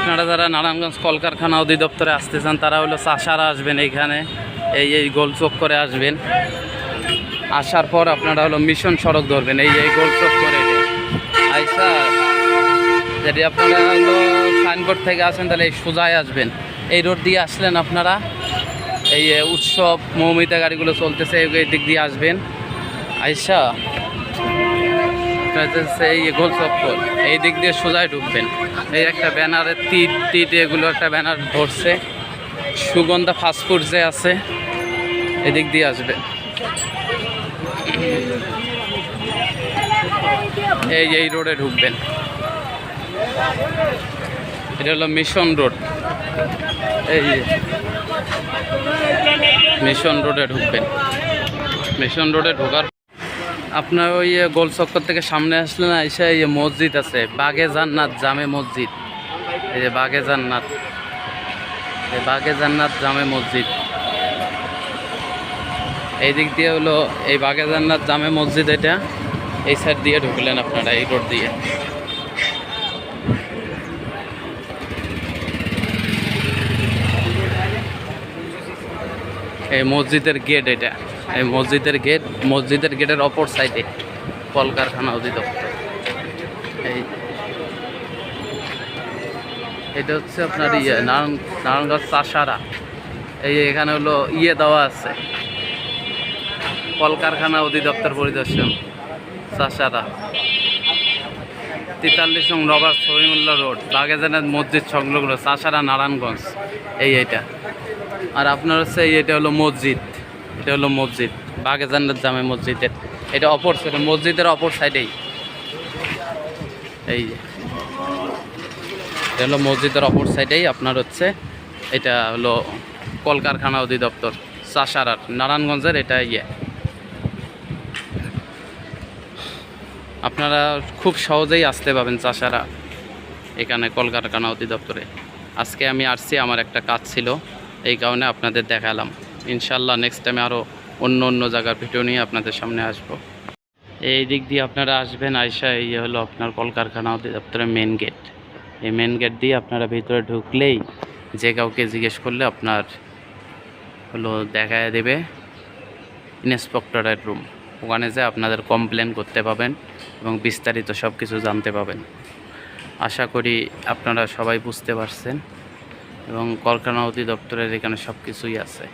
আপনারা যারা নারায়ণগঞ্জ কলকারখানা অধিদপ্তরে আসতে চান, তারা হলো চাষারা আসবেন এইখানে। এই এই গোল করে আসবেন। আসার পর আপনারা হলো মিশন সড়ক ধরবেন। এই এই গোল চোখ করে আইসা যদি আপনারা হলো সাইনবোর্ড থেকে আসেন, তাহলে এই সোজায় আসবেন। এই রোড দিয়ে আসলেন আপনারা। এই উৎসব, মৌমিতা গাড়িগুলো চলতেছে, এই দিক দিয়ে আসবেন। আইসা হচ্ছে এই গোল চক্কর এই দিক দিয়ে সোজায় ঢুকবেন। এই একটা ব্যানারের তীর তীর এগুলো একটা ব্যানার ধরছে। সুগন্ধা ফাস্টফুড যে আছে, এদিক দিয়ে আসবে। এই এই রোডে ঢুকবেন। এটা হলো মিশন রোড। এই। মিশন রোডে ঢুকবেন। মিশন রোডে ঢোকার আপনার ওই গোল চক্কর থেকে সামনে আসলে না, এসে এই মসজিদ আছে, বাগে জান্নাত জামে মসজিদ। এই যে বাগে জান্নাত। এই বাগে জান্নাত জামে মসজিদ। এই দিক দিয়ে হলো, এই বাগে জান্নাত জামে মসজিদ এটা, এই সাইড দিয়ে ঢুকলেন আপনারা, এই রোড দিয়ে। এই মসজিদের গেট এটা। এই মসজিদের গেট, মসজিদের গেটের অপর সাইডে কলকারখানা অধিদপ্তর এই এটা হচ্ছে আপনার ইয়ে নারায়ণ, নারায়ণগঞ্জ চাষারা। এই এখানে হলো ইয়ে দেওয়া আছে। কলকারখানা অধিদপ্তর পরিদর্শন, চাষারা। তেতাল্লিশ নং রবার সহিমুল্লা রোড বাগেজানের মসজিদ সংলগ্ন চাষারা নারায়ণগঞ্জ। এই এটা। আর আপনার হচ্ছে এটা হলো মসজিদ। এটা হলো মসজিদ বাগেজানের জামে মসজিদের। এটা অপর সাইডে, মসজিদের অপর সাইডেই। এই এটা হলো মসজিদের অপর সাইডেই আপনার হচ্ছে, এটা হলো কলকারখানা অধিদপ্তর, চাষারার, নারায়ণগঞ্জের এটা ইয়ে। আপনারা খুব সহজেই আসতে পাবেন চাষারা এখানে কলকারখানা অধিদপ্তরে। আজকে আমি আসছি, আমার একটা কাজ ছিল, এই কারণে আপনাদের দেখালাম। ইনশাল্লাহ নেক্সট টাইমে আরও অন্য অন্য জায়গার ভিডিও নিয়ে আপনাদের সামনে আসব। এই দিক দিয়ে আপনারা আসবেন, আইসা এই হলো আপনার কলকারখানা অধিদপ্তরের মেন গেট এই মেন গেট দিয়ে আপনারা ভিতরে ঢুকলেই যে কাউকে জিজ্ঞেস করলে আপনার হলো দেখায় দেবে ইন্সপেক্টরের রুম ওখানে যে আপনাদের কমপ্লেন করতে পাবেন এবং বিস্তারিত সব কিছু জানতে পাবেন। আশা করি আপনারা সবাই বুঝতে পারছেন এবং কলকারখানা অধিদপ্তরের এখানে সব কিছুই আছে।